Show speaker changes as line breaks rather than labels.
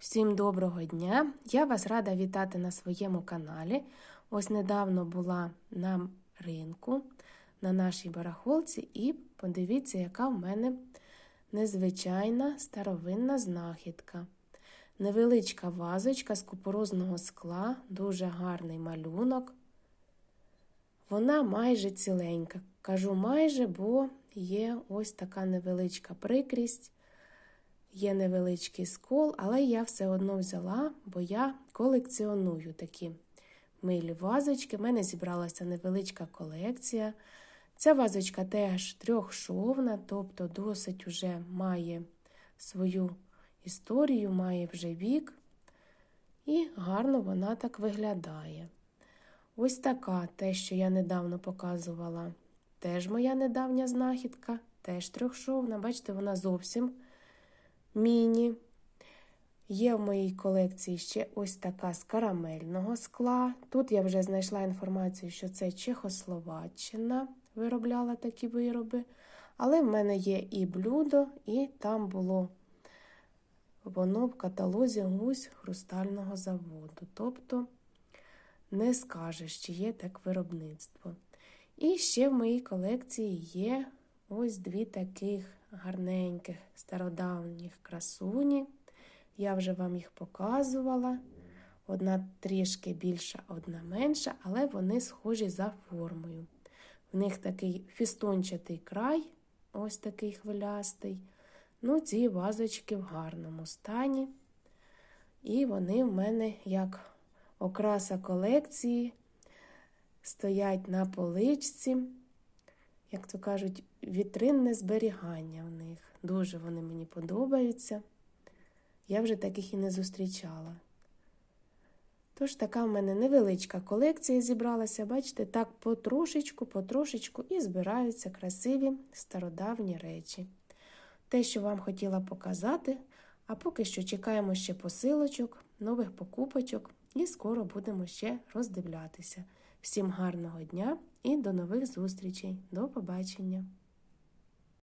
Всім доброго дня! Я вас рада вітати на своєму каналі. Ось недавно була на ринку на нашій барахолці, і подивіться, яка в мене незвичайна старовинна знахідка. Невеличка вазочка з купорозного скла, дуже гарний малюнок. Вона майже ціленька. Кажу майже, бо є ось така невеличка прикрість. Є невеличкий скол, але я все одно взяла, бо я колекціоную такі милі вазочки. У мене зібралася невеличка колекція. Ця вазочка теж трьохшовна, тобто досить вже має свою історію, має вже вік. І гарно вона так виглядає. Ось така те, що я недавно показувала, теж моя недавня знахідка, теж трьохшовна. Бачите, вона зовсім міні. Є в моїй колекції ще ось така з карамельного скла. Тут я вже знайшла інформацію, що це Чехословаччина виробляла такі вироби. Але в мене є і блюдо, і там було воно в каталозі гусь хрустального заводу. Тобто не скажеш, чи є так виробництво. І ще в моїй колекції є ось дві таких гарненьких стародавніх красуні. Я вже вам їх показувала. Одна трішки більша, одна менша, але вони схожі за формою. В них такий фістончатий край, ось такий хвилястий. Ну, ці вазочки в гарному стані. І вони в мене, як окраса колекції, стоять на поличці як то кажуть, вітринне зберігання в них. Дуже вони мені подобаються. Я вже таких і не зустрічала. Тож така в мене невеличка колекція зібралася, бачите, так потрошечку, потрошечку і збираються красиві стародавні речі. Те, що вам хотіла показати, а поки що чекаємо ще посилочок, нових покупочок, і скоро будемо ще роздивлятися. Всім гарного дня і до нових зустрічей. До побачення!